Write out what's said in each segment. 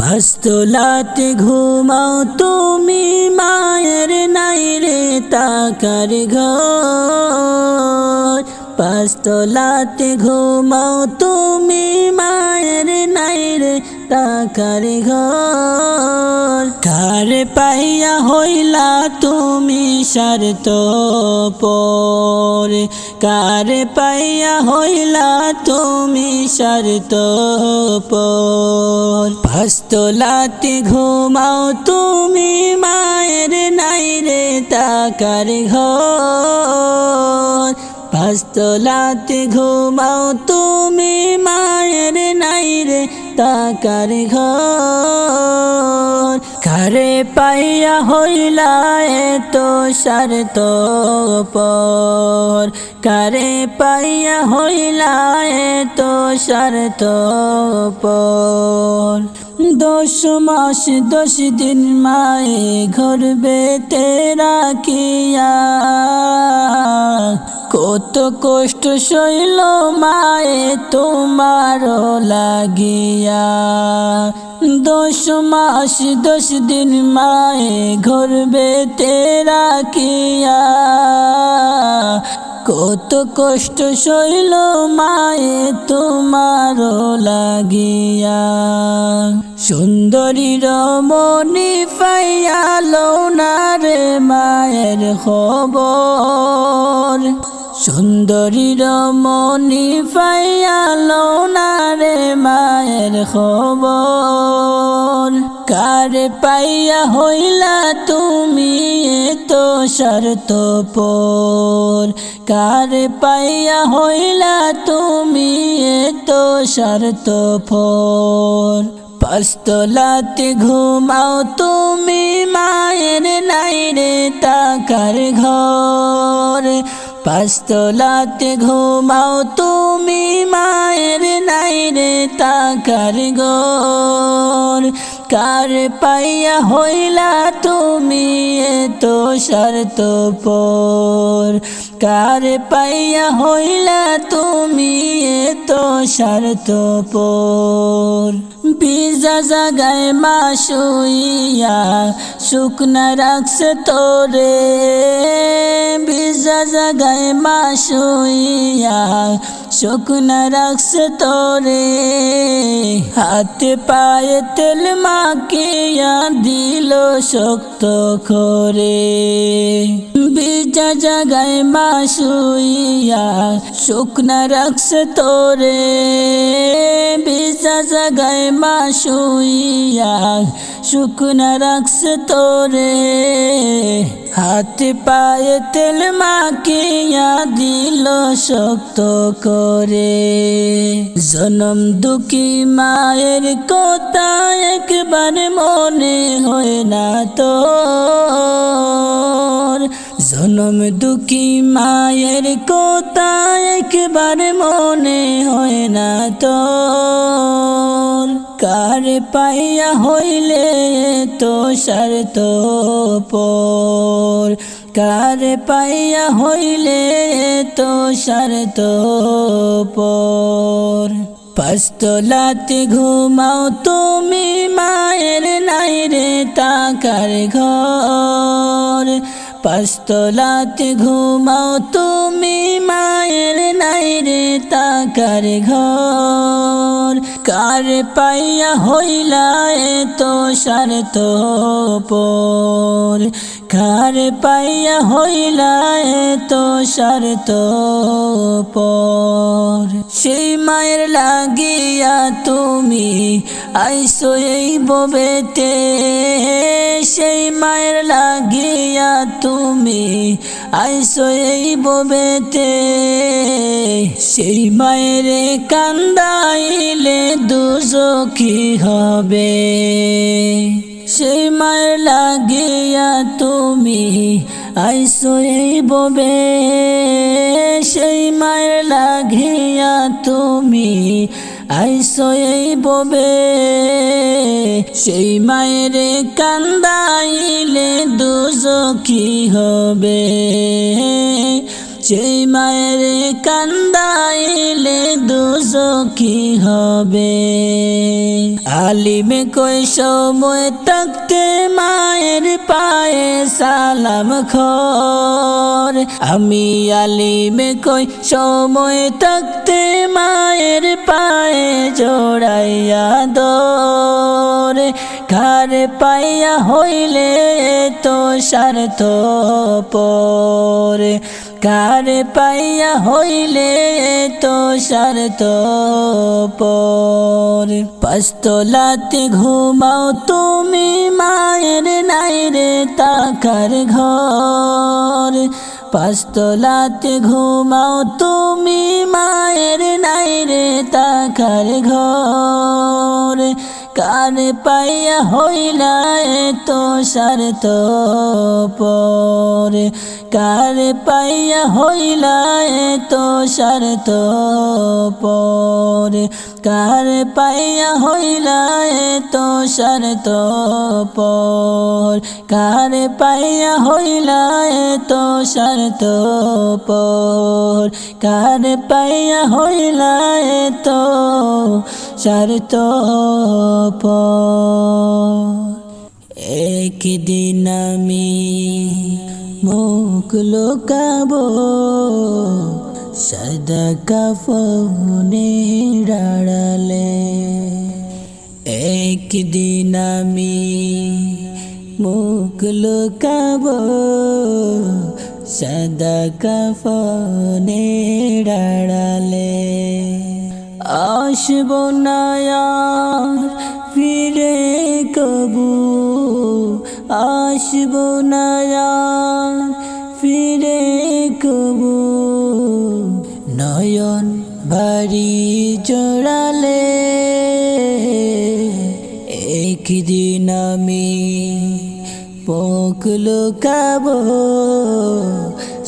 পাঁচতলাতে ঘুমাও তুমি মায়ের নাই রে তাকার ঘর। পাঁচতলাতে ঘুমাও তুমি মায়ের নাই রে তাকার ঘর। কার পাইয়া হইলা তুমি সারত পর কার পাইয়া হইলা তুমি সারত পর পাঁচতলাতে ঘুমাও তুমি মায়ের নাই রে তাকার ঘর। পাঁচতলাতে ঘুমাও তুমি মায়ের নাই রে তাকার ঘর। কারে পাইয়া হইলা তো সারত পর কারে পাইয়া হইলা তো সারত পর দশ মাস, দশ দিন মায়ে ঘরবে তেরা কিয়া কত কষ্ট সইল মায়ে তোমার লাগিয়া। দশ মাস, দশ দিন মায়ে ঘরবে তেরা কিয়া। কত কষ্ট সইল মায়ে তোমার লাগিয়া। সুন্দরী রমণী পাইয়ালো না রে মায়ের খবর। সুন্দরী রমণী পাইয়ালো না রে মায়ের খবর। কার পাইয়া হইলা তুমি তো শর্ত পর কার পাইয়া হইলা তুমি তো শর্ত পর পাস্তলাতে ঘুমাও তুমি, মায়ের নাই রে তাকার ঘর। পাস্তলাতে ঘুমাও তুমি মায়ের নাই রে তাকার গোর কার পাইয়া হইলা তুমি তো শর্ত পর। কার পাইয়া হইলা তুমি তো শর্ত পর বিজা জাগায় মা শুইয়া শুকনা রাখছে তোরে। বিজা জাগায় মা শুইয়া শুকনা রাখছে তোরে। হাতে পায়ে তেল মাখিয়া দিল শক্ত করে বিজা জাগায় মা শুইয়া শুকনা রাখছে তোরে। বিজা জাগায় মা শুইয়া শুকনা রাখছে তোরে। হাতে পায়ে তেল মাখিয়া দিল শক্ত করে। জনম দুঃখী মায়ের কথা একবার মনে হয় না তো। জনম দুঃখী মায়ের কথা একবার মনে হয় না তো। কার পাইয়া হইলে তো সারত পর? কার পাইয়া হইলে তো সারত পর? পাস্তলাতে ঘুমাও তুমি, মায়ের নাই রে তাকার ঘর। পাস্তলাতে ঘুমাও তুমি মায়ের নাই রে তাকার ঘর। কার পাইয়া হইলা তো সারত পর? কার পাইয়া হইলা তো সারত পর? সেই মায়ের লাগিয়া তুমি আইসো এই ববেতে। মায়ের লাগিয়া তুমি আইসো এই ববেতে। সেই মায়ের কান্দাইলে দুজকি হবে। সেই মায়ের লাগিয়া তুমি আইসো এই ববে। সেই মায়ের লাগিয়া তুমি আইসো এই ববে। সেই মায়ের কান্দাইলে দুজকি হবে। সেই মায়ের কান্দাইলে দুজকি হবে। আলিমে কই সময় থাকতে মায়ের পায়ে সালাম খর। আমি আলিমে কই সময় থাকতে মায়ের পায়ে জোড়াইয়া দরে। খার পাইয়া হইলে তো স্বার্থ পরে কার পাইয়া হইলে তো স্বার্থ পর পাস্তলাতে ঘুমাও তুমি, মায়ের নাই রে তাকার ঘর। পাস্তলাতে ঘুমাও তুমি, মায়ের নাই রে তাকার ঘর। কার পাইয়া হইলা তো স্বার্থ পর কার পাইয়া হইলা তো স্বার্থ পর কার পাইয়া হইলা তো স্বার্থ পর কার পাইয়া হইলা তো স্বার্থ পর কার পাইয়া হইলা তো পর। একদিন আমি মুখ লোকাবো, সদা কাফনে ডাড়ালে একদিন আমি মুখ লোকাবো, সদা কাফনে ডাড়ালে আসব না ফিরে কবু। আসব না ফিরে কবু। নয়ন ভারী জোড়ালে একদিন আমি পোক লুকাবো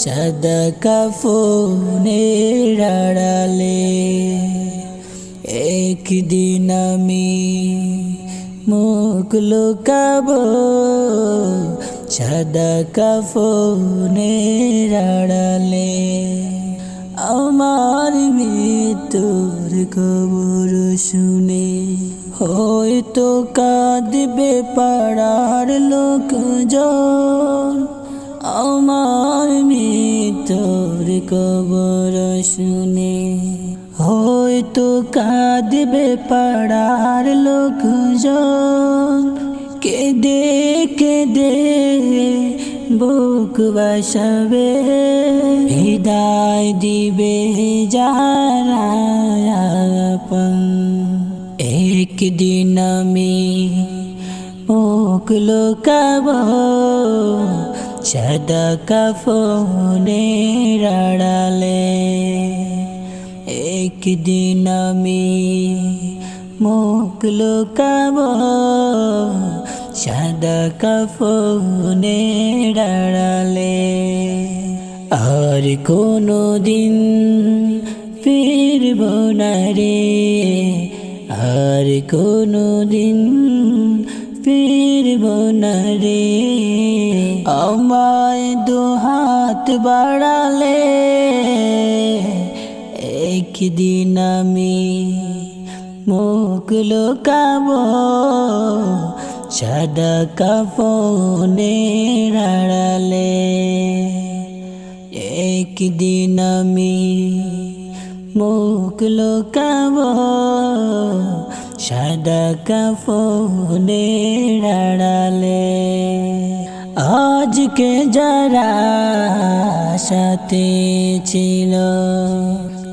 সাদা কাফনে ডাড়ালে একদিন আমি মুখ লুকাবো সাদা কাফনে রাড়ালে আমার মৃত্যুর খবর শুনে হয়তো কাঁদবে পাড়ার লোকজন আমার মৃত্যুর খবর শুনে হয়তো কাঁদবে পাড়ার লোকজন। কেঁদে কেঁদে বুক বাসাবে, হৃদয় দিবে যারা একদিন আমি মুখ লোকাব, সাদা কাফনে রাড়ালে একদিন আমি মুখ লোকাব সাদা কাফনে ডাড়ালে আর কোনো দিন ফিরব না রে আর কোনো দিন ফিরব না রে আমায় দু হাত বাড়ালে একদিন আমি মুখ লোকাব, সাদা কাফনে রাড়ালে। একদিন আমি মুখ লোকাব, সাদা কাফনে রাড়ালে। আজকে যারা সাথে ছিল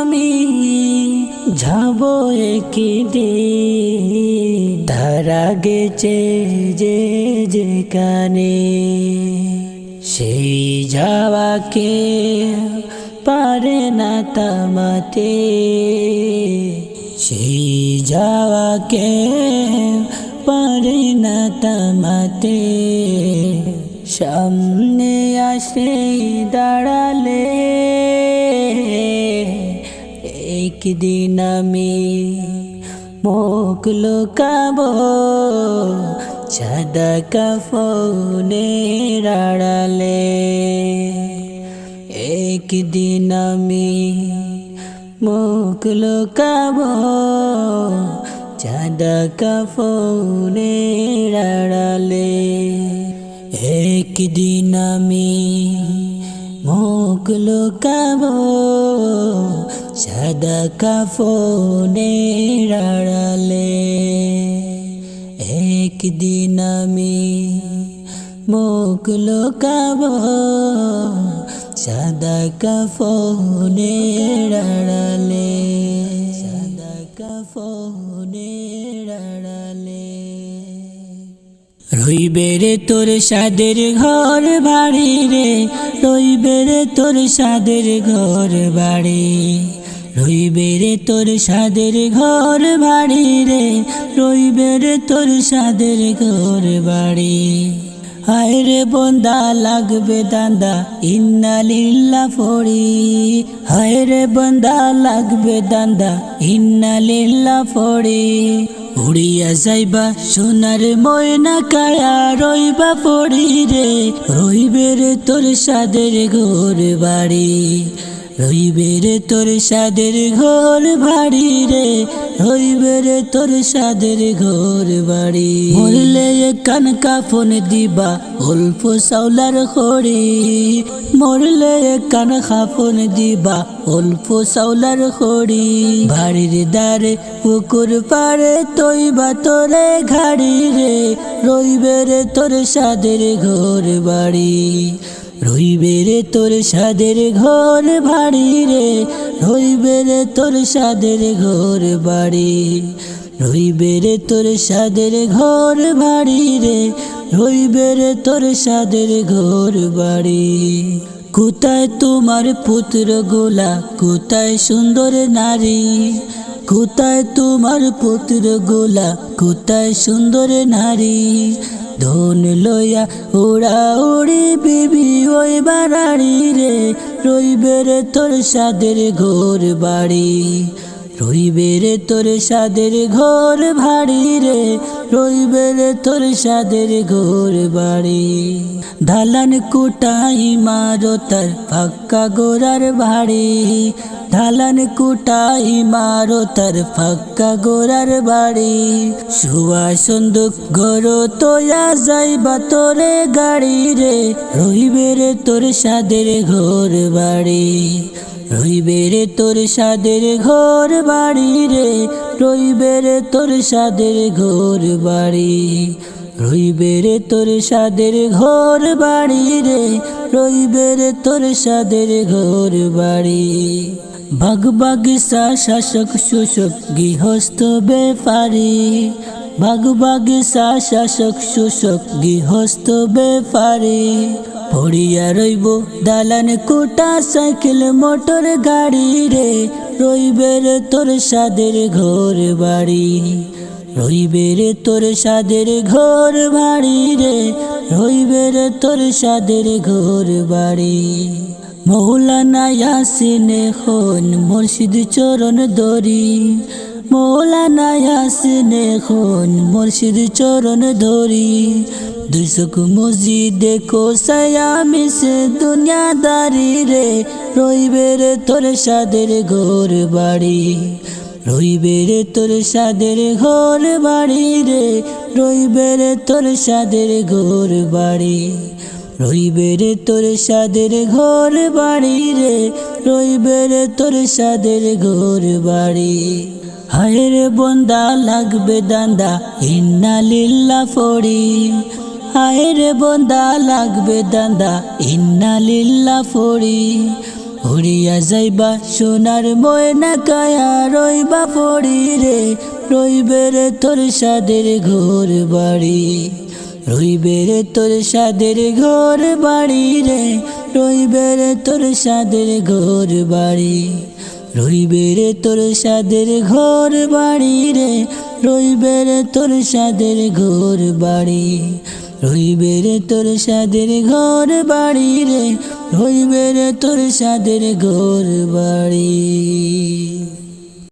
আমি যাব একদিন তারা গেছে যে যেখানে সেই যাওয়াকে পারে না তামাতে। সেই যাওয়াকে পারে না তামাতে। সামনে আসে দাঁড়ালে একদিন আমি মুখ লুকাবো সাদা কাফনে আড়ালে একদিন আমি মুখ লুকাবো সাদা কাফনে আড়ালে একদিন আমি মুখ লুকাবো সাদা কাফনে আড়ালে একদিন আমি মুখ লুকাবো, সাদা কাফনে আড়ালে সাদা কাফনে আড়ালে রইবে রে তোর সাদের ঘর বাড়ি রে, রইবে রে তোর সাদের ঘর বাড়ি। রইবে তোর সাদের ঘর বাড়ি রে, রইবে রে তোর সাদের ঘর বাড়ি। হায় রে বন্দা, লাগবে দান্দা, ইন্না লিল্লা ফড়ি। হায় রে বন্দা, লাগবে দান্দা, ইন্না লিল্লা ফড়ি। উড়িয়া যাইবা সোনার ময়না কায়া, রইবা পড়ি রে, রইবে রে তোর সাদের ঘর বাড়ি। রইবে রে তোর সাদের ঘর বাড়ি রে রইবে রে তোর সাদের ঘর বাড়ি। মরলে কান কাফন দিবা, অল্প সাউলার খড়ি। মরলে কান খাফন দিবা, অল্প সাউলার খড়ি। বাড়ির দ্বারে পুকুর পাড়ে তৈবা তোরে ঘাড়ি রে রইবে রে তোর সাদের ঘর বাড়ি। রইবে রে তোর সাদের ঘর বাড়ি রে, রইবে রে তোর সাদের ঘর বাড়ি। রইবে রে তোর সাদের ঘর বাড়ি রে, রইবে রে তোর সাদের ঘর বাড়ি। কোথায় তোমার পুত্র গোলা, কোথায় সুন্দর নারী? কোথায় তোমার পুত্র গোলা, কোথায় সুন্দর নারী? ধন লইয়া ওরা উড়ি বিবি ওই বাড়ি রে রইবে রে তোর সাদের ঘোর বাড়ি। রইবে রে তোর সাদের ঘর ভাড়ি রে, রইবে রে তোর সাদের ঘর বাড়ি। ধালান কুটাই মারো তার ফাক্কা গোড়ার ভাড়ি ধালান কুটাই মারো তার ফাক্কা গোড়ার বাড়ি। শুয়া সন্দুক ঘর তোয়া যাইবা তোরে গাড়ি রে, রইবে রে তোর সাদের ঘর বাড়ি। রইবে তোর সাদের ঘর বাড়ি রে, রইবে রে তোর সাদের ঘর বাড়ি। রইবে রে তোর সাদের ঘর বাড়ি রে, রইবে রে তোর সাদের ঘর বাড়ি। বাগ বাগিসা শাসক শোষক গৃহস্থ বেপারি বাগ বাগিসা শাসক শোষক গৃহস্থ বেপারি পড়িয়া রইব দালান কোটা সাইকেল মোটর গাড়ি রে। রইবে রে তোর সাদের ঘর বাড়ি। রইবে রে তোর সাদের ঘর বাড়ি রে। রইবে রে তোর সাদের ঘর বাড়ি। মৌলানা ইয়াসিনে খন মুর্শিদ চরণ দরি। মৌলানা ইয়াসিনে খন মুর্শিদ চরণ ধরি। দুশক মসজিদ দেখো সায়ামি সে দুনিয়াদারি রে। রইবে রে তোর সাদের ঘর বাড়ি। রইবে রে তোর সাদের ঘর বাড়ি রে। রইবে রে তোর সাদের ঘর বাড়ি। রইবে রে তোর সাদের ঘর বাড়ি রে। রইবে রে তোর সাদের ঘর বাড়ি। হায় রে বন্দা, লাগবে দান্দা, ইন্না লিল্লা ফড়ি। হায় রে বন্দা, লাগবে দান্দা, ইন্না লিল্লা ফড়ি। উড়িয়া যাইবা সোনার ময়না কায়া, রইবা পড়ি রে। রইবে রে তোর সাদের ঘর বাড়ি। রইবে রে তোর সাদের ঘর বাড়ি রে। রইবে রে তোর সাদের ঘর বাড়ি। রইবে রে তোর সাদের ঘর বাড়ি রে, রইবে রে তোর সাদের ঘর বাড়ি। রইবে রে তোর সাদের ঘর বাড়ি রে, রইবে রে তোর সাদের ঘর বাড়ি।